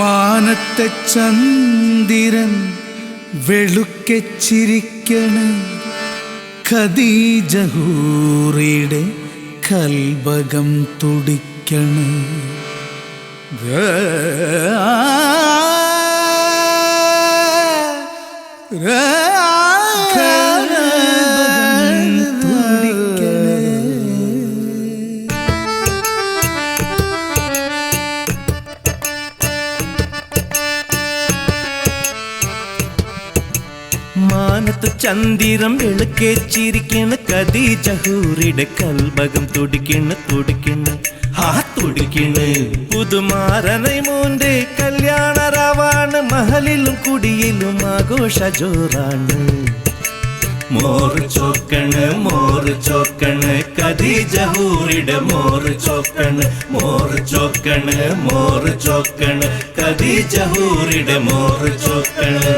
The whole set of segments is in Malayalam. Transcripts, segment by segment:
മാനത്തെ ചന്ദിരൻ വെളുക്കെച്ചിരിക്കണ് ഖദീജഹൂറിയുടെ കൽബകം തുടിക്കണ്. മാനത്ത് ചന്ദിരം വെളുക്കേച്ചിരിക്കണ് ചഹൂറിയുടെ കൽഭകം തുടിക്കണ് തുടിക്കണ്. ആ തുടിക്കണ്. പുതുമാറനെ മോന്റെ കല്യാണരാവാണ് മഹലിലും കുടിയിലും ആഘോഷ ജോറാണ് മോറ് ചോക്കണ് മോറ് ചോക്കണ്. കദീജഹൂറിയുടെ മോറ് ചോക്കണ്. മോറ് ചോക്കണ് മോറ് ചോക്കണ്. കദീജഹൂറിയുടെ മോറ് ചോക്കണ്.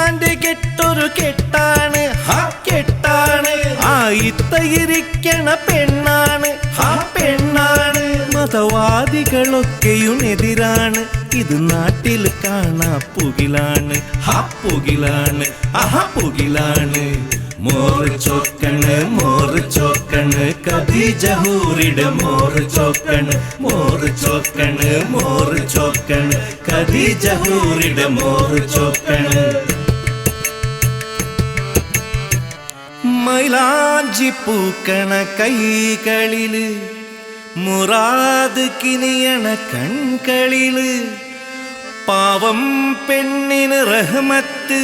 ഇക്കാന്റെ കെട്ടൊരു കെട്ടാണ്. ഹാ കെട്ടാണ്. ആ ഇത്തയിരിക്കണ പെണ്ണാണ്. ഹാ പെണ്ണാണ്. മതവാദികളൊക്കെയും എതിരാണ്. ഇത് നാട്ടിൽ കാണാ പുകിലാണ്. ഹാ പുകിലാണ്. ആഹാ പുകിലാണ്. മോറ് ചോക്കണ് മോറ് ചോക്കണ്. കദീജഹൂറിയുടെ മോറ് ചോക്കണ്. മോറ് ചോക്കണ് മോറ് ചോക്കണ്. കദീജഹൂറിയുടെ മോറ് ചോക്കണ്. മൈലാഞ്ചി പൂക്കണ കൈകളില് മുറാത് കിനിയണ കൺകളില് പാവം പെണ്ണിന് റഹ്മത്ത്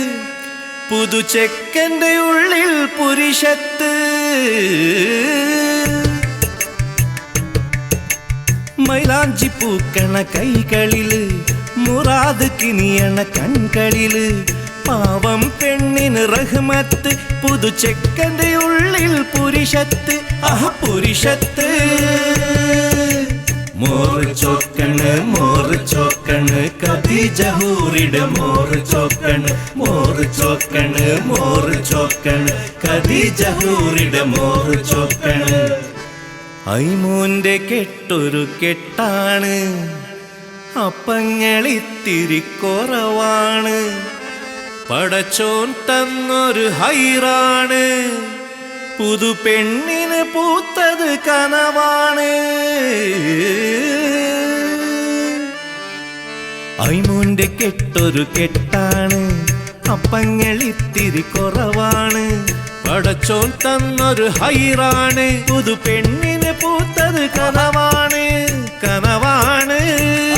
പുതുചെക്കന്റെ ഉള്ളിൽ പുരുഷത്ത് മൈലാഞ്ചി പൂക്കണ കൈകളില് മുറാത് കിനിയണ കൺകളില് പാവം പെണ്ണിന് റഹ്മത്ത് പുതു ചെക്കന്റെ ഉള്ളിൽ പുരുഷത്ത് അഹ പുരുഷത്ത്. മോറ് ചോക്കണ് മോറ് ചോക്കണ് കദീജഹൂറിയുടെ മോറ് ചോക്കണ് മോറ് ചോക്കണ് മോറ് ചോക്കണ് കദീജഹൂറിയുടെ മോറ് ചോക്കണ്. ഐമോന്റെ കെട്ടൊരു കെട്ടാണ് അപ്പങ്ങളിത്തിരി കുറവാണ്. പടച്ചോൻ തന്നൊരു ഹൈറാണ്. പുതു പെണ്ണിന് പൂത്തത് കനവാണ്. ഐമോന്റെ കെട്ടൊരു കെട്ടാണ്. അപ്പങ്ങൾ ഇത്തിരി കുറവാണ്. പടച്ചോൻ തന്നൊരു ഹൈറാണ്. പുതു പെണ്ണിന് പൂത്തത് കനവാണ്. കനവാണ്.